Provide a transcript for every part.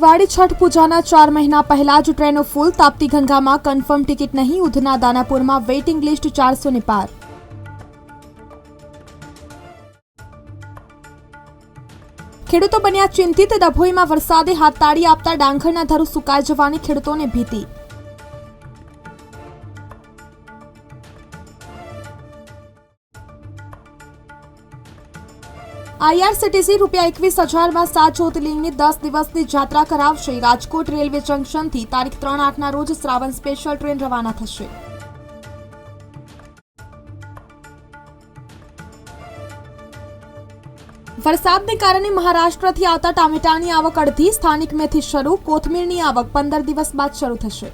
દિવાળી છઠ પૂજાના ચાર મહિના પહેલા જ ટ્રેનો ફૂલ તાપતી ગંગામાં કન્ફર્મ ટિકિટ નહીં ઉધના દાનાપુરમાં વેઇટિંગ લિસ્ટ ચારસો ને પાર. ખેડૂતો બન્યા ચિંતિત, ડભોઈમાં વરસાદે હાથતાળી આપતા ડાંગરના ધરું સુકાઈ જવાની ખેડૂતોને ભીતિ. આઈઆરસીટીસી રૂપિયા એકવીસ હજારમાં સાત જ્યોતિર્લિંગની દસ દિવસની જાત્રા કરાવશે. રાજકોટ રેલવે જંકશનથી તારીખ ત્રણ આઠના રોજ શ્રાવણ સ્પેશિયલ ટ્રેન રવાના થશે. વરસાદને કારણે મહારાષ્ટ્રથી આવતા ટામેટાની આવક અડધી, સ્થાનિક મેથી શરૂ, કોથમીરની આવક પંદર દિવસ બાદ શરૂ થશે.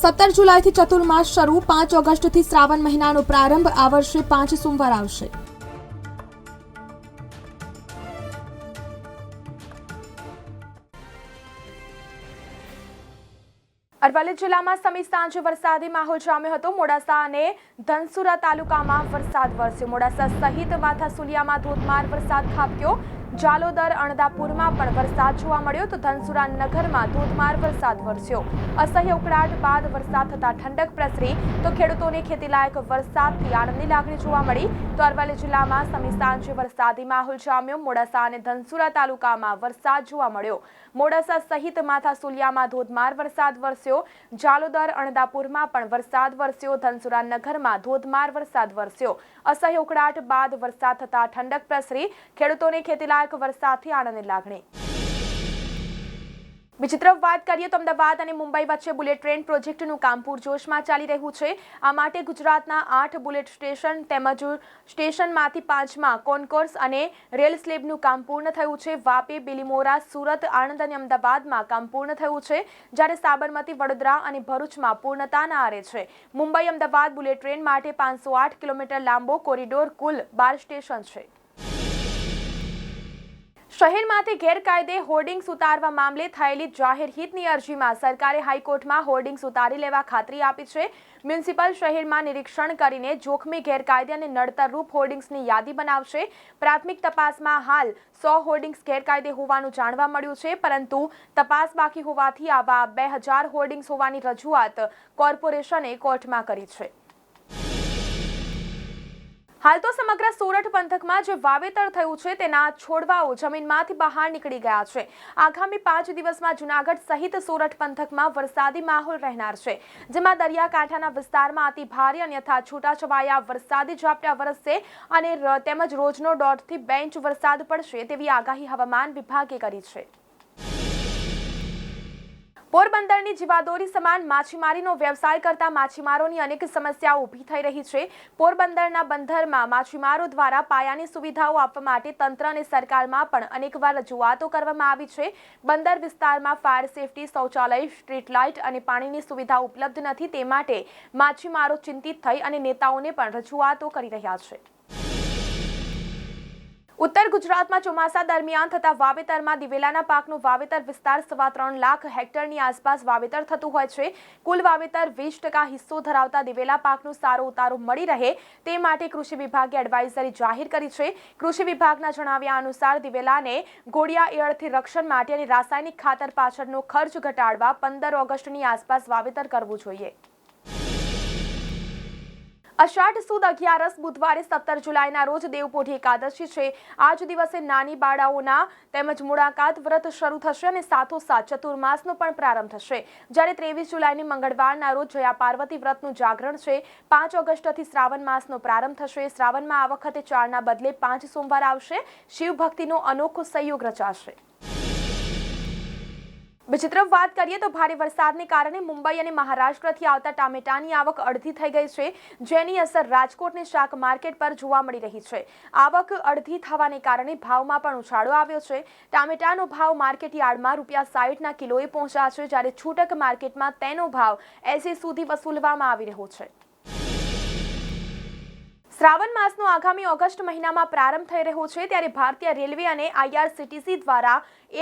સત્તર જુલાઈથી ચતુર્માસ શરૂ, પાંચ ઓગસ્ટથી શ્રાવણ મહિનાનો પ્રારંભ, આ વર્ષે પાંચ સોમવાર આવશે. અરવલ્લી જિલ્લામાં સમી સાંજે વરસાદી માહોલ જામ્યો હતો. મોડાસા અને ધનસુરા તાલુકામાં વરસાદ વરસ્યો. મોડાસા સહિત માથાસુલિયામાં ધોધમાર વરસાદ ખાબક્યો. જાલોદર અણદાપુરમાં પણ વરસાદ જોવા મળ્યો તો ધનસુરા નગરમાં ધોધમાર વરસાદ વરસ્યો. અસહ્ય ઉકળાટ બાદ વરસાદ થતાં ઠંડક પ્રસરી તો ખેડૂતોને ખેતીલાયક વરસાદથી આનંદની લાગણી જોવા મળી. તો અરવલ્લી જિલ્લામાં સમી સાંજે વરસાદી માહોલ જામ્યો. મોડાસા અને ધનસુરા તાલુકામાં વરસાદ જોવા મળ્યો. મોડાસા સહિત માથાસુલિયામાં ધોધમાર વરસાદ વરસ્યો. જાલોદર અણદાપુરમાં પણ વરસાદ વરસ્યો. ધનસુરા નગરમાં ધોધમાર વરસાદ વરસ્યો. અસહ્ય ઉકળાટ બાદ વરસાદ થતા ઠંડક પ્રસરી. ખેડૂતોને ખેતીલાયક વરસાદથી આનંદની લાગણી. બીજી તરફ વાત કરીએ તો અમદાવાદ અને મુંબઈ વચ્ચે બુલેટ ટ્રેન પ્રોજેક્ટનું કામ પૂરજોશમાં ચાલી રહ્યું છે. આ માટે ગુજરાતના આઠ બુલેટ સ્ટેશન તેમજ સ્ટેશનમાંથી પાંચમાં કોન્કોર્સ અને રેલ સ્લેબનું કામ પૂર્ણ થયું છે. વાપી, બિલીમોરા, સુરત, આણંદ અને અમદાવાદમાં કામ પૂર્ણ થયું છે, જ્યારે સાબરમતી, વડોદરા અને ભરૂચમાં પૂર્ણતાના આરે છે. મુંબઈ અમદાવાદ બુલેટ ટ્રેન માટે પાંચસો આઠ કિલોમીટર લાંબો કોરિડોર કુલ બાર સ્ટેશન છે. શહેરમાંથી ગેરકાયદે હોર્ડિંગ્સ ઉતારવા મામલે થયેલી જાહેર હિતની અરજીમાં સરકારે હાઈકોર્ટમાં હોર્ડિંગ્સ ઉતારી લેવા ખાતરી આપી છે. મ્યુનિસિપલ શહેરમાં નિરીક્ષણ કરીને જોખમી ગેરકાયદે અને નડતરરૂપ હોર્ડિંગ્સની યાદી બનાવશે. પ્રાથમિક તપાસમાં હાલ સો હોર્ડિંગ્સ ગેરકાયદે હોવાનું જાણવા મળ્યું છે, પરંતુ તપાસ બાકી હોવાથી આવા બે હજાર હોર્ડિંગ્સ હોવાની રજૂઆત કોર્પોરેશને કોર્ટમાં કરી છે. હાલ તો સમગ્ર સોરઠ પંથકમાં જે વાવેતર થયું છે તેના છોડવાઓ જમીનમાંથી બહાર નીકળી ગયા છે. આગામી પાંચ દિવસમાં જુનાગઢ સહિત સોરઠ પંથકમાં વરસાદી માહોલ રહેનાર છે. જેમાં દરિયાકાંઠાના વિસ્તારમાં અતિ ભારે અન્યથા છૂટાછવાયા વરસાદી ઝાપટા વરસશે અને તેમજ રોજનો દોઢથી બે ઇંચ વરસાદ પડશે તેવી આગાહી હવામાન વિભાગે કરી છે. પોરબંદરની જીવાદોરી સમાન માછીમારીનો વ્યવસાય કરતા માછીમારોની અનેક સમસ્યાઓ ઊભી થઈ રહી છે. પોરબંદરના બંદરમાં માછીમારો દ્વારા પાયાની સુવિધાઓ આપવા માટે તંત્ર અને સરકારમાં પણ અનેકવાર રજૂઆતો કરવામાં આવી છે. બંદર વિસ્તારમાં ફાયર સેફટી શૌચાલય, સ્ટ્રીટ લાઇટ અને પાણીની સુવિધા ઉપલબ્ધ નથી તે માટે માછીમારો ચિંતિત થઈ અને નેતાઓને પણ રજૂઆતો કરી રહ્યા છે. ઉત્તર ગુજરાતમાં ચોમાસા દરમિયાન થતા વાવેતરમાં દિવેલાના પાકનું વાવેતર વિસ્તાર સવા ત્રણ લાખ હેક્ટરની આસપાસ વાવેતર થતું હોય છે. કુલ વાવેતર વીસ ટકા હિસ્સો ધરાવતા દિવેલા પાકનું સારો ઉતારો મળી રહે તે માટે કૃષિ વિભાગે એડવાઇઝરી જાહેર કરી છે. કૃષિ વિભાગના જણાવ્યા અનુસાર દિવેલાને ગોળિયા ઈયળથી રક્ષણ માટે અને રાસાયણિક ખાતર પાછળનો ખર્ચ ઘટાડવા પંદર ઓગસ્ટની આસપાસ વાવેતર કરવું જોઈએ. અષાઢ સુદ અગિયારસ બુધવારે સત્તર જુલાઈના રોજ દેવપોઢી એકાદશી છે. આ જ દિવસે નાની બાળાઓના તેમજ મુલાકાત વ્રત શરૂ થશે અને સાથોસાથ ચતુર્માસનો પણ પ્રારંભ થશે. જ્યારે ત્રેવીસ જુલાઈની મંગળવારના રોજ જયા પાર્વતી વ્રતનું જાગરણ છે, પાંચ ઓગસ્ટથી શ્રાવણ માસનો પ્રારંભ થશે. શ્રાવણમાં આ વખતે ચારના બદલે પાંચ સોમવાર આવશે. શિવ ભક્તિનો અનોખો સંયોગ રચાશે. બીજી તરફ વાત કરીએ તો ભારે વરસાદને કારણે મુંબઈ અને મહારાષ્ટ્રથી આવતા ટામેટાની આવક અડધી થઈ ગઈ છે, જેની અસર રાજકોટની શાક માર્કેટ પર જોવા મળી રહી છે. આવક અડધી થવાને કારણે ભાવમાં પણ ઉછાળો આવ્યો છે. ટામેટાનો ભાવ માર્કેટ યાર્ડમાં રૂપિયા સાઠના કિલોએ પહોંચ્યા છે, જ્યારે છૂટક માર્કેટમાં તેનો ભાવ એસી સુધી વસૂલવામાં આવી રહ્યો છે. શ્રાવણ માસનો આગામી ઓગસ્ટ મહિનામાં પ્રારંભ થઈ રહ્યો છે, ત્યારે ભારતીય રેલવે અને આઈઆરસીટીસી દ્વારા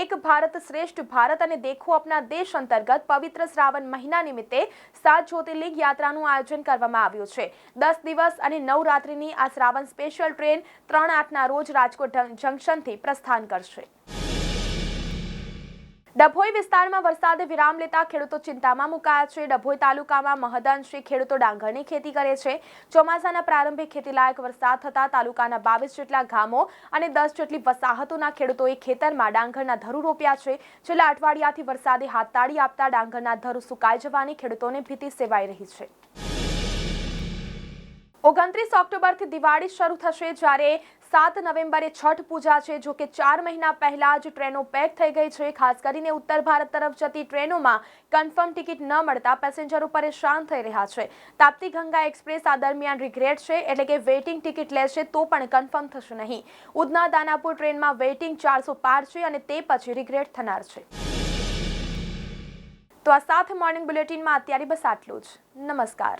એક ભારત શ્રેષ્ઠ ભારત અને દેખો અપના દેશ અંતર્ગત પવિત્ર શ્રાવણ મહિના નિમિત્તે સાત જ્યોતિર્લિંગ યાત્રાનું આયોજન કરવામાં આવ્યું છે. દસ દિવસ અને નવ રાત્રિની આ શ્રાવણ સ્પેશિયલ ટ્રેન ત્રણ આઠના રોજ રાજકોટ જંકશનથી પ્રસ્થાન કરશે. ડભોઈ વિસ્તારમાં વરસાદે વિરામ લેતા ખેડૂતો ચિંતામાં મુકાયા છે. ડભોઈ તાલુકામાં મહદઅંશે ખેડૂતો ડાંગરની ખેતી કરે છે. ચોમાસાના પ્રારંભે ખેતીલાયક વરસાદ થતા તાલુકાના બાવીસ જેટલા ગામો અને દસ જેટલી વસાહતોના ખેડૂતોએ ખેતરમાં ડાંગરના ધરુ રોપ્યા છે. છેલ્લા અઠવાડિયાથી વરસાદે હાથતાળી આપતા ડાંગરના ધરુ સુકાઈ જવાની ખેડૂતોને ભીતિ સેવાઈ રહી છે. ઓગણત્રીસ ઓક્ટોબરથી દિવાળી શરૂ થશે જ્યારે સાત નવેમ્બરે છઠ પૂજા છે, જો કે ચાર મહિના પહેલા જ ટ્રેનો પેક થઈ ગઈ છે. ખાસ કરીને ઉત્તર ભારત તરફ જતી ટ્રેનોમાં કન્ફર્મ ટિકિટ ન મળતા પેસેન્જરો પરેશાન થઈ રહ્યા છે. તાપ્તી ગંગા એક્સપ્રેસ આ દરમિયાન રિગ્રેટ છે, એટલે કે વેઇટિંગ ટિકિટ લેશે તો પણ કન્ફર્મ થશે નહીં. ઉધના દાનાપુર ટ્રેનમાં વેઇટિંગ ચારસો પાર છે અને તે પછી રિગ્રેટ થનાર છે. તો આ સાથે મોર્નિંગ બુલેટિનમાં અત્યારે બસ આટલું જ. નમસ્કાર.